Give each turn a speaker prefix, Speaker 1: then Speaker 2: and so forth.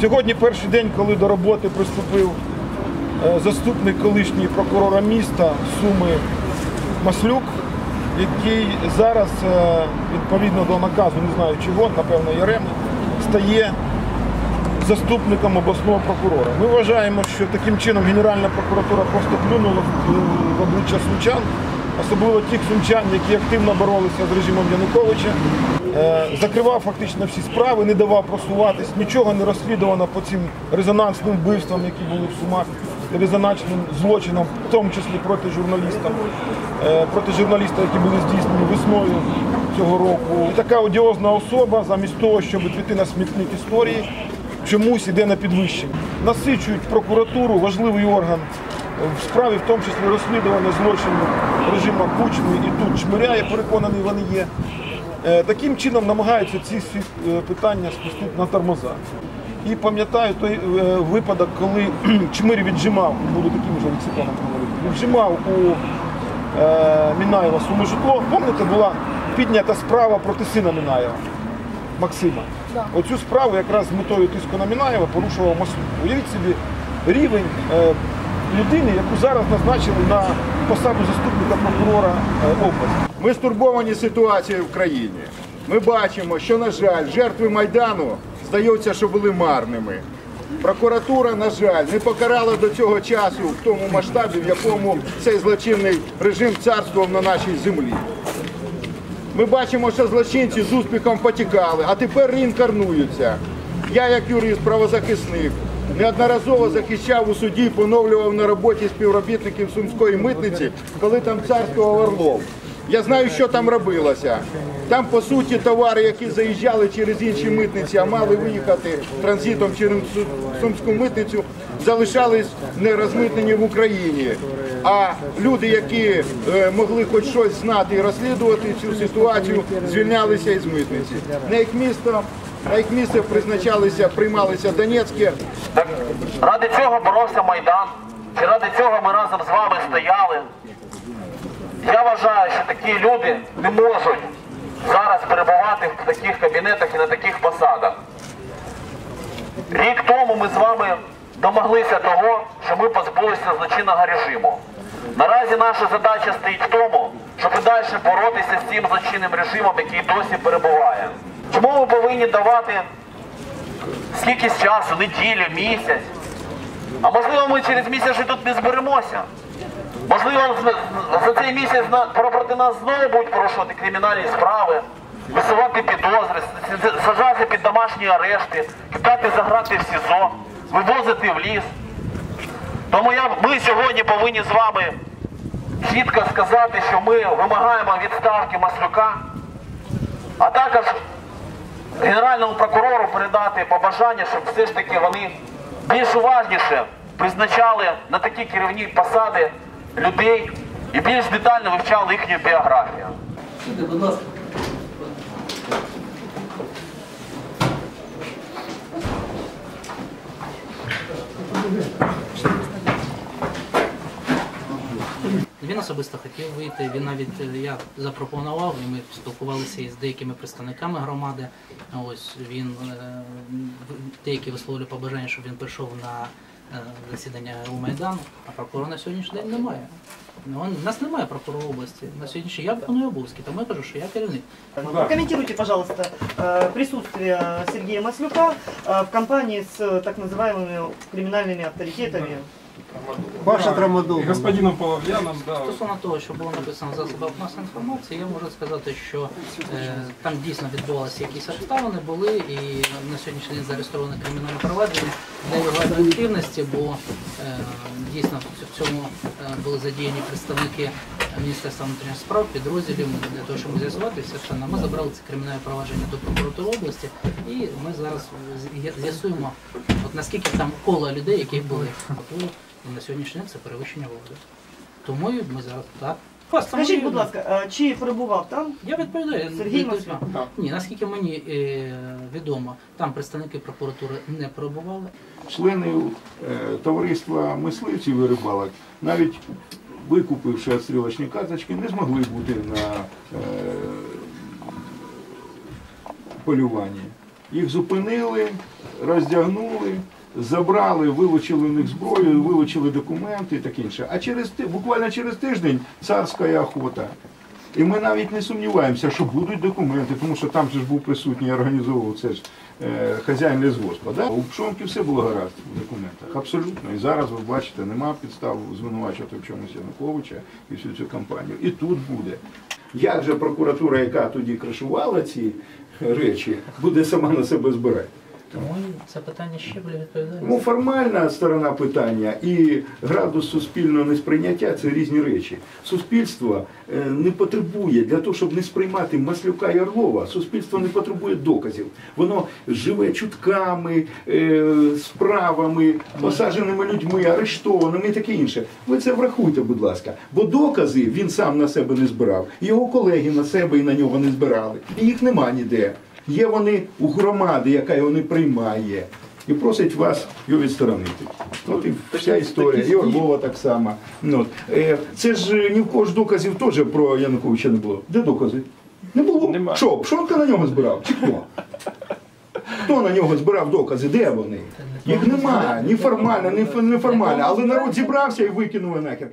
Speaker 1: Сьогодні перший день, коли до роботи приступив е, заступник колишній прокурора міста Суми Маслюк, який зараз, е, відповідно до наказу, не знаю чого, напевно, Яреми, стає заступником обласного прокурора. Ми вважаємо, що таким чином Генеральна прокуратура просто плюнула в в обличчя сумчан, особливо тих сумчан, які активно боролися з режимом Януковича. Е, Закривав фактично всі справи, не давав просуватись, нічого не розслідувано по цим резонансним вбивствам, які були в Сумах, резонансним злочинам, в тому числі проти журналіста, е, проти журналіста, які були здійснені весною цього року. Така одіозна особа, замість того, щоб піти на смітник історії, чомусь іде на підвищення. Насичують прокуратуру, важливий орган в справі, в тому числі розслідування злочинів режиму Кучми і тут Чмиря, я переконаний, вони є. Е, Таким чином намагаються ці всі е, питання спустити на тормоза. І пам'ятаю той е, випадок, коли Чмир віджимав, буду таким же лексиконом говорити, віджимав у Мінаєва своє житло. Пам'ятаєте, була піднята справа проти сина Мінаєва. Максима. Оцю справу якраз з метою тиску на Мінаєва порушував Маслюк. Уявіть собі рівень е, людини, яку зараз назначили на посаду заступника прокурора е, області.
Speaker 2: Ми стурбовані ситуацією в країні. Ми бачимо, що, на жаль, жертви Майдану здається, що були марними. Прокуратура, на жаль, не покарала до цього часу в тому масштабі, в якому цей злочинний режим царствував на нашій землі. Ми бачимо, що злочинці з успіхом потікали, а тепер реінкарнуються. Я, як юрист, правозахисник, неодноразово захищав у суді і поновлював на роботі співробітників Сумської митниці, коли там царствував Орлов. Я знаю, що там робилося. Там, по суті, товари, які заїжджали через інші митниці, а мали виїхати транзитом через Сумську митницю, залишались не розмитнені в Україні. А люди, які е, могли хоч щось знати і розслідувати цю ситуацію, звільнялися із митниці. На їх місто, на їх місце призначалися, приймалися Донецьке,
Speaker 3: Так ради цього боровся Майдан, чи ради цього ми разом з вами стояли. Я вважаю, що такі люди не можуть зараз перебувати в таких кабінетах і на таких посадах. Рік тому ми з вами домоглися того, що ми позбулися злочинного режиму. Наразі наша задача стоїть в тому, щоб і далі боротися з цим злочинним режимом, який досі перебуває. Чому ми повинні давати скільки часу, неділю, місяць. А можливо, ми через місяць тут не зберемося. Можливо, за цей місяць проти нас знову будуть порушувати кримінальні справи, висувати підозри, сажати під домашні арешти, кидати за грати в СІЗО, вивозити в ліс. Тому я, ми сьогодні повинні з вами чітко сказати, що ми вимагаємо відставки Маслюка, а також Генеральному прокурору передати побажання, щоб все ж таки вони більш уважніше призначали на такі керівні посади людей і більш детально вивчали їхню біографію.
Speaker 4: Будь ласка. Він особисто хотів вийти. Він навіть е, я запропонував, і ми спілкувалися із деякими представниками громади. Ось він е, деякі висловлювали побажання, щоб він прийшов на засідання у Майдану, а прокурора на сьогоднішній день немає. Ну, он- У нас немає прокурора області. На сьогоднішній я виконую обов'язки, тому я кажу, що я керівник.
Speaker 5: Прокомментируйте, пожалуйста, э, присутствие Сергея Маслюка э, в компании с э, так называемыми криминальными авторитетами.
Speaker 6: Паша Трамадол.
Speaker 7: Господином Полов'яном, да.
Speaker 4: Стосовно того, що було написано в засобах масової інформації, я можу сказати, що е, там дійсно відбувалися якісь обставини, були і на сьогоднішній день зареєстроване кримінальне провадження для його об'єктивності, бо е, дійсно в цьому е, були задіяні представники Міністерства внутрішніх справ, підрозділів для того, щоб з'ясувати все це. Ми забрали це кримінальне провадження до прокуратури області, і ми зараз з'ясуємо, от наскільки там коло людей, які були і на сьогоднішній день це перевищення влади. Тому ми зараз так
Speaker 5: Скажіть, будь ласка, е, чи перебував там?
Speaker 4: Я відповідаю.
Speaker 5: Сергій. Маслюк.
Speaker 4: Ні, наскільки мені е, відомо, там представники прокуратури не перебували.
Speaker 2: члени е, товариства мисливців і рибалок, навіть викупивши відстрілочні карточки, не змогли бути на полюванні. Їх зупинили, роздягнули, забрали, вилучили у них зброю, вилучили документи і таке інше. А через буквально через тиждень царська охота. І ми навіть не сумніваємося, що будуть документи, тому що там же ж був присутній організовував це ж е, хазяїн лісгоспа. Да? У Пшонки все було гаразд в документах, абсолютно. І зараз ви бачите, нема підстав звинувачувати в чомусь Януковича і всю цю кампанію. І тут буде. Як же прокуратура, яка тоді кришувала ці речі, буде сама на себе збирати?
Speaker 4: Тому це питання ще буде відповідальність.
Speaker 2: Ну, формальна сторона питання і градус суспільного несприйняття це різні речі. Суспільство е, не потребує для того, щоб не сприймати Маслюка і Орлова, суспільство не потребує доказів. Воно живе чутками, е, справами, посадженими людьми, арештованими і таке інше. Ви це врахуйте, будь ласка. Бо докази він сам на себе не збирав, його колеги на себе і на нього не збирали. І їх нема ніде. Є вони у громади, яка не приймає, і просить вас його відсторонити. От і вся історія. І Орлова так само. Ну, от. Е, Це ж е, ні в кого ж доказів теж про Януковича не було. Де докази? Не було. Що, Пшонка на нього збирав? Чи хто? Хто на нього збирав докази? Де вони? Їх немає, ні формально, ні неформально. Але народ зібрався і викинув нахер.